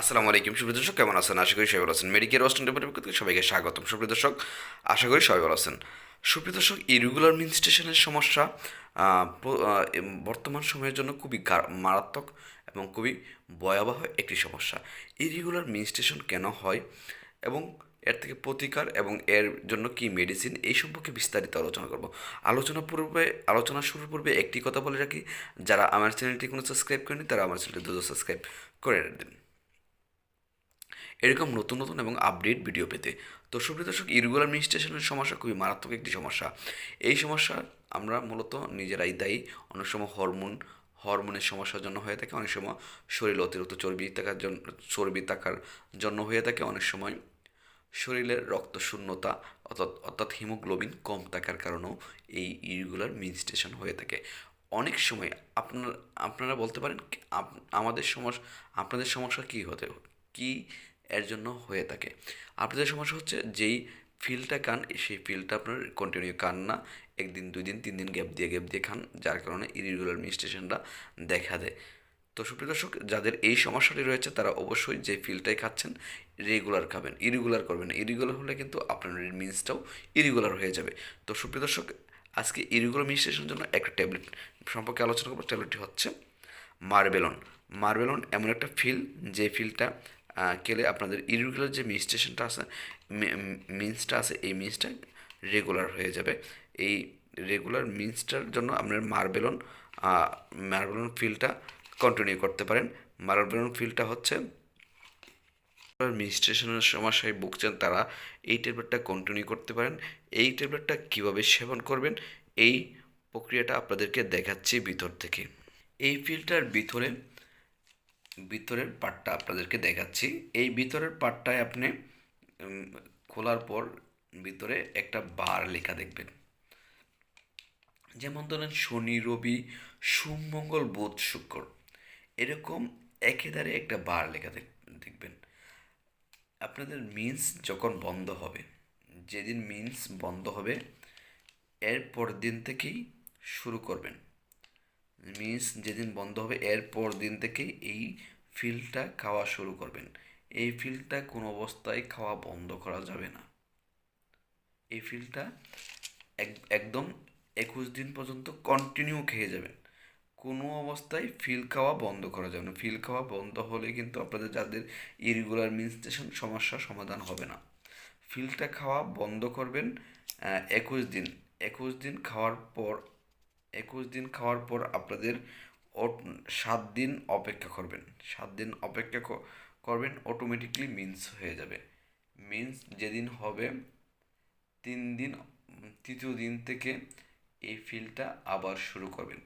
আসসালামু আলাইকুম। সুপ্রিয় দর্শক, কেমন আছেন? আশা করি সবাই ভালো আছেন। মেডিকেল ওয়েস্টার্ন পক্ষ থেকে সবাইকে স্বাগতম। সুপ্রিয় দর্শক, আশা করি সবাই ভালো আছেন। সুপ্রিয় দর্শক ইরেগুলার মিনস্টেশনের সমস্যা বর্তমান সময়ের জন্য খুবই মারাত্মক এবং খুবই ভয়াবহ একটি সমস্যা। ইরেগুলার মিনস্টেশন কেন হয় এবং এর থেকে প্রতিকার এবং এর জন্য কি মেডিসিন এই সম্পর্কে বিস্তারিত আলোচনা করব। আলোচনা পূর্বে, আলোচনা শুরুর পূর্বে একটি কথা বলে রাখি। যারা আমার চ্যানেলটি কোনো সাবস্ক্রাইব করেনি তারা আমার চ্যানেলটি দ্রুত সাবস্ক্রাইব করে দিন। এরকম নতুন নতুন এবং আপডেট ভিডিও পেতে। তো সুপ্রিয় দর্শক ইরেগুলার মিনিস্ট্রেশনের সমস্যা খুবই মারাত্মক একটি সমস্যা। এই সমস্যা আমরা মূলত নিজেরাই দায়ী। অনেক সময় হরমোন হরমোনের সমস্যার জন্য হয়ে থাকে, অনেক সময় শরীর অতিরিক্ত চর্বি থাকার জন্য চর্বি থাকার জন্য হয়ে থাকে, অনেক সময় শরীরের রক্ত শূন্যতা অর্থাৎ অর্থাৎ হিমোগ্লোবিন কম থাকার কারণেও এই ইরেগুলার মিনস্টেশন হয়ে থাকে। অনেক সময় আপনার, আপনারা বলতে পারেন আমাদের সমস্যা আপনাদের সমস্যা কী হতে, কী এর জন্য হয়ে থাকে। আপনাদের সমস্যা হচ্ছে যেই ফিলটা খান, সেই ফিলটা আপনার কন্টিনিউ খান না। একদিন, দুই দিন, তিন দিন গ্যাপ দিয়ে গ্যাপ দিয়ে খান, যার কারণে ইরেগুলার মিনস্টেশনটা দেখা দেয়। তো সুপ্রিয় দর্শক, যাদের এই সমস্যাটি রয়েছে, তারা অবশ্যই যে ফিলটাই খাচ্ছেন রেগুলার খাবেন। ইরেগুলার করবেন ইরেগুলার হলে কিন্তু আপনার মিন্সটাও ইরেগুলার হয়ে যাবে। তো সুপ্রিয় দর্শক, আজকে ইরেগুলার মিনস্টেশনের জন্য একটা ট্যাবলেট সম্পর্কে আলোচনা করব। ট্যাবলেটটি হচ্ছে মার্বেলন। মার্বেলন এমন একটা ফিল, যে ফিলটা খেলে আপনাদের ইরেগুলার যে মিনস্টেশনটা আছে মিন্সটা আছে, এই মিন্সটা রেগুলার হয়ে যাবে। এই রেগুলার মিন্সটার জন্য আপনার মার্বেলন মার্বেলন ফিলটা কন্টিনিউ করতে পারেন। মার্বেলন ফিলটা হচ্ছে মিনস্ট্রেশনের সমস্যায় ভুগছেন তারা এই ট্যাবলেটটা কন্টিনিউ করতে পারেন। এই ট্যাবলেটটা কীভাবে সেবন করবেন, এই প্রক্রিয়াটা আপনাদেরকে দেখাচ্ছি ভিতর থেকে। এই ফিল্টার ভিতরে ভিতরের পার্টটা আপনাদেরকে দেখাচ্ছি। এই ভিতরের পার্টটায় আপনি খোলার পর ভিতরে একটা বার লেখা দেখবেন। যেমন ধরেন, শনি, রবি সোম মঙ্গল, বুধ, শুক্র। এরকম একেদারে একটা বার লেখা দেখ- দেখবেন। আপনাদের মিন্স যখন বন্ধ হবে, যেদিন মিন্স বন্ধ হবে এর পরের দিন থেকেই শুরু করবেন। মিন্স যেদিন বন্ধ হবে, এর পর দিন থেকে এই ফিলটা খাওয়া শুরু করবেন। এই ফিলটা কোনো অবস্থায় খাওয়া বন্ধ করা যাবে না। এই ফিলটা এক- একদম একুশ দিন পর্যন্ত কন্টিনিউ খেয়ে যাবেন। কোনো অবস্থায় ফিল খাওয়া বন্ধ করা যাবে না। ফিল খাওয়া বন্ধ হলে কিন্তু আপনাদের যাদের ইরেগুলার মিনস্টেশন সমস্যা সমাধান হবে না। ফিলটা খাওয়া বন্ধ করবেন একুশ দিন। একুশ দিন খাওয়ার পর একুশ দিন খাওয়ার পর আপনাদের সাত দিন অপেক্ষা করবেন। সাত দিন অপেক্ষা করবেন অটোমেটিকলি মিন্স হয়ে যাবে। মিন্স যেদিন হবে, তিন দিন, তৃতীয় দিন থেকে এই ফিলটা আবার শুরু করবেন।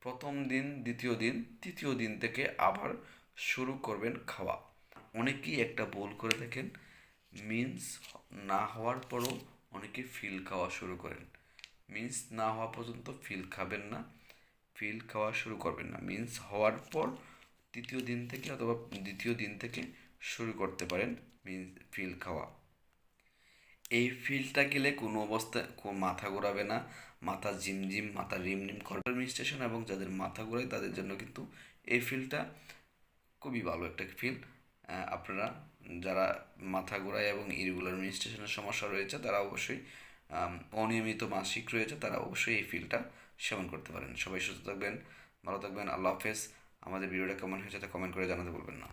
প্রথম দিন, দ্বিতীয় দিন, তৃতীয় দিন থেকে আবার শুরু করবেন খাওয়া। অনেকেই একটা ভুল করে থাকেন। মিন্স না হওয়ার পরও অনেকে ফিল খাওয়া শুরু করেন। মিন্স না হওয়া পর্যন্ত ফিল খাবেন না ফিল খাওয়া শুরু করবেন না। মিন্স হওয়ার পর তৃতীয় দিন থেকে অথবা দ্বিতীয় দিন থেকে শুরু করতে পারেন মিন্স ফিল খাওয়া। এই ফিলটা গেলে কোনো অবস্থায় মাথা ঘোরাবে না, মাথা ঝিমঝিম, মাথা রিমরিম করবে স্টেশন এবং যাদের মাথা ঘোরায় তাদের জন্য কিন্তু এই ফিলটা খুবই ভালো একটা ফিল আপনারা যারা মাথা ঘোরায় এবং ইরেগুলার মিনিস্ট্রেশনের সমস্যা রয়েছে তারা অবশ্যই অনিয়মিত মাসিক রয়েছে, তারা অবশ্যই এই ফিলটা সেবন করতে পারেন। সবাই সুস্থ থাকবেন, ভালো থাকবেন, আল্লাহ হাফেজ। আমাদের ভিডিওটা কেমন হয়েছে তা কমেন্ট করে জানাতে বলবেন না।